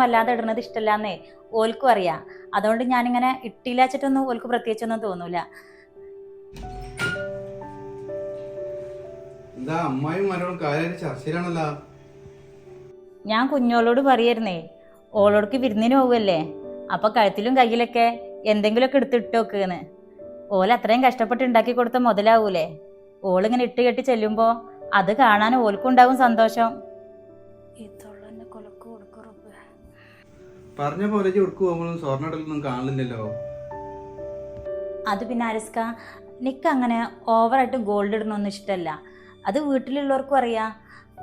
വല്ലാതെ ഇടുന്നത് ഇഷ്ടമല്ലാന്നേ ഓൽക്കും അറിയാം. അതുകൊണ്ട് ഞാനിങ്ങനെ ഇട്ടില്ലാച്ചിട്ടൊന്നും ഓൽക്ക് പ്രത്യേകിച്ചൊന്നും തോന്നൂല. എന്താ അമ്മായും മരവും കാര്യമായിട്ട് ചർച്ചയിലാണല്ലോ? ഞാൻ കുഞ്ഞോളോട് പറയായിരുന്നേ ഓളോടക്ക് വിരുന്നിന് പോവല്ലേ? അപ്പൊ കഴുത്തിലും കയ്യിലൊക്കെ എന്തെങ്കിലുമൊക്കെ എടുത്ത് ഇട്ട് വെക്കുന്ന്. ഓല അത്രയും കഷ്ടപ്പെട്ട് ഉണ്ടാക്കി കൊടുത്ത മുതലാവൂലേ? ഓളിങ്ങനെ ഇട്ട് കെട്ടി ചെല്ലുമ്പോ അത് കാണാൻ ഓൽക്കുണ്ടാവും സന്തോഷം. പറഞ്ഞ പോലെ സ്വർണടലൊന്നും കാണില്ലല്ലോ അത് പിന്നെ അരസ്ക നിക്ക് അങ്ങനെ ഓവറായിട്ട് ഗോൾഡ് ഇടണമൊന്നും ഇഷ്ടമല്ല അത് വീട്ടിലുള്ളവർക്കും അറിയാം.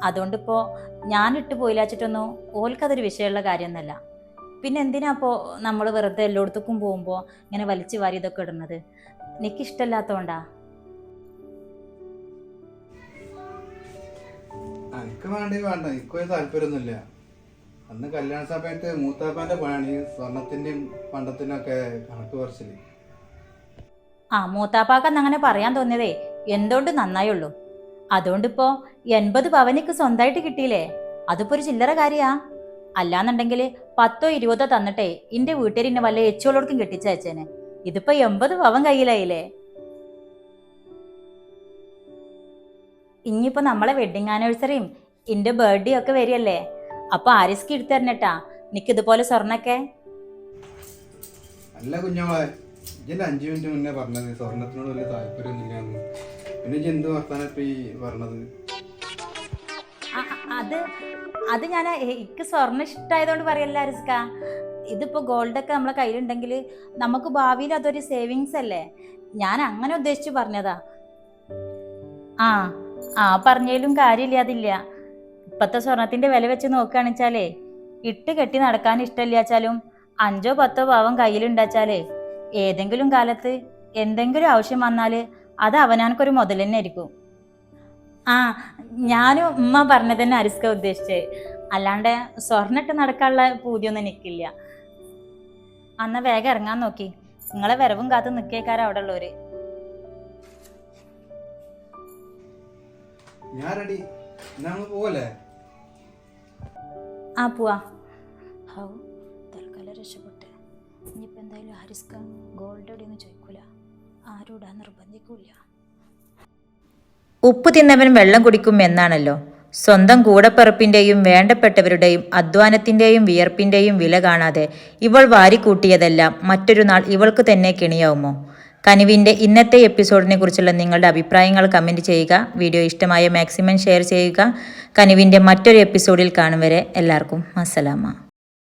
അതുകൊണ്ടിപ്പോൾ ഞാൻ ഇട്ട് പോയില്ലാച്ചിട്ടൊന്നും ഓൽക്കതൊരു വിഷയമുള്ള കാര്യമൊന്നുമല്ല. പിന്നെ എന്തിനാ അപ്പോൾ നമ്മൾ വെറുതെ എല്ലായിടത്തേക്കും പോകുമ്പോൾ ഇങ്ങനെ വലിച്ചു വാരി ഇതൊക്കെ ഇടുന്നത്? എനിക്ക് എനിക്ക് വേണ്ടി വേണ്ട. എനിക്കൊരു താല്പര്യമൊന്നുമില്ല അന്ന് കല്യാണ സമയത്ത് മൂത്താപ്പാന്റെ പണി സ്വർണത്തിന്റെയും പണ്ടത്തിനും ഒക്കെ കണക്ക് കുറച്ചില്ല ആ മൂത്താപ്പാക്കന്ന് അങ്ങനെ പറയാൻ തോന്നിയതേ എന്തുകൊണ്ട് നന്നായുള്ളൂ? അതുകൊണ്ടിപ്പോ എൺപത് പവനിക്ക് സ്വന്തമായിട്ട് കിട്ടിയില്ലേ? അതിപ്പോ ഒരു ചില്ലറ കാര്യാ. അല്ലാന്നുണ്ടെങ്കിൽ പത്തോ ഇരുപതോ തന്നിട്ടേ ഇന്റെ വീട്ടുകാരിന്നെ വല്ല എച്ചോളോടക്കും കെട്ടിച്ചയച്ചേനെ. ഇതിപ്പോ എൺപത് പവൻ കയ്യിലായില്ലേ? ഇനിയിപ്പോ നമ്മളെ വെഡിങ് ആനിവേഴ്സറിയും ഇന്റെ ബർത്ത്ഡേ ഒക്കെ വരികയല്ലേ? അപ്പൊ ആരിസ്ക്ക് എടുത്തു തരണട്ടാ. നിക്ക് ഇതുപോലെ സ്വർണൊക്കെ. അല്ല കുഞ്ഞോളെ ഇതിന്റെ അഞ്ചു മിനിറ്റ് മുന്നേ പറഞ്ഞത്. സ്വർണത്തിനോട് വലിയ താല്പര്യമൊന്നുമില്ലാന്ന് പിന്നെ ഇജ്ജ് എന്ത് വർത്താനം ഇപ്പൊ ഈ പറഞ്ഞത് അത് അത് ഞാൻ എനിക്ക് സ്വർണം ഇഷ്ടമായതുകൊണ്ട് പറയല്ല റിസ്ക ഇതിപ്പോ ഗോൾഡ് ഒക്കെ നമ്മളെ കയ്യിലുണ്ടെങ്കിൽ നമുക്ക് ഭാവിയിൽ അതൊരു സേവിങ്സ് അല്ലേ? ഞാൻ അങ്ങനെ ഉദ്ദേശിച്ചു പറഞ്ഞതാ. ആ ആ പറഞ്ഞതിലും കാര്യമില്ല അതില്ല. ഇപ്പത്തെ സ്വർണത്തിന്റെ വില വെച്ച് നോക്കുകയാണെച്ചാലേ ഇട്ട് കെട്ടി നടക്കാൻ ഇഷ്ടമില്ലാച്ചാലും അഞ്ചോ പത്തോ പാവം കയ്യിലുണ്ടാച്ചാലേ ഏതെങ്കിലും കാലത്ത് എന്തെങ്കിലും ആവശ്യം വന്നാൽ അത് അവനാനക്കൊരു മുതൽ തന്നെ ആയിരിക്കും ആ ഞാനും ഉമ്മ പറഞ്ഞത് തന്നെ അരിസ്ക ഉദ്ദേശിച്ചേ. അല്ലാണ്ട് സ്വർണിട്ട് നടക്കാനുള്ള പൂതിയൊന്നും എനിക്കില്ല. അന്ന വേഗം ഇറങ്ങാൻ നോക്കി. നിങ്ങളെ വരവും കാത്ത് നിക്കേക്കാരം അവിടെ ഉള്ളവര് ഞാൻ റെഡി പോവല്ലേ? ആ പോവാ. ഹൗ തൽക്കാലം രക്ഷപ്പെട്ട്. ഇനിയിപ്പോൾ എന്തായാലും ഹരിസ്ക ഗോൾഡ് എവിടെയൊന്നും ചോദിക്കൂല. ആരും ഇടാൻ നിർബന്ധിക്കൂല. ഉപ്പ് തിന്നവൻ വെള്ളം കുടിക്കും എന്നാണല്ലോ. സ്വന്തം കൂടപ്പിറപ്പിന്റെയും വേണ്ടപ്പെട്ടവരുടെയും അധ്വാനത്തിന്റെയും വിയർപ്പിന്റെയും വില കാണാതെ ഇവൾ വാരിക്കൂട്ടിയതെല്ലാം മറ്റൊരു നാൾ ഇവൾക്ക് തന്നെ കെണിയാവുമോ? കനിവിന്റെ ഇന്നത്തെ എപ്പിസോഡിനെ കുറിച്ചുള്ള നിങ്ങളുടെ അഭിപ്രായങ്ങൾ കമന്റ് ചെയ്യുക. വീഡിയോ ഇഷ്ടമായ മാക്സിമം ഷെയർ ചെയ്യുക. കനിവിന്റെ മറ്റൊരു എപ്പിസോഡിൽ കാണും വരെ എല്ലാവർക്കും അസ്സലാമ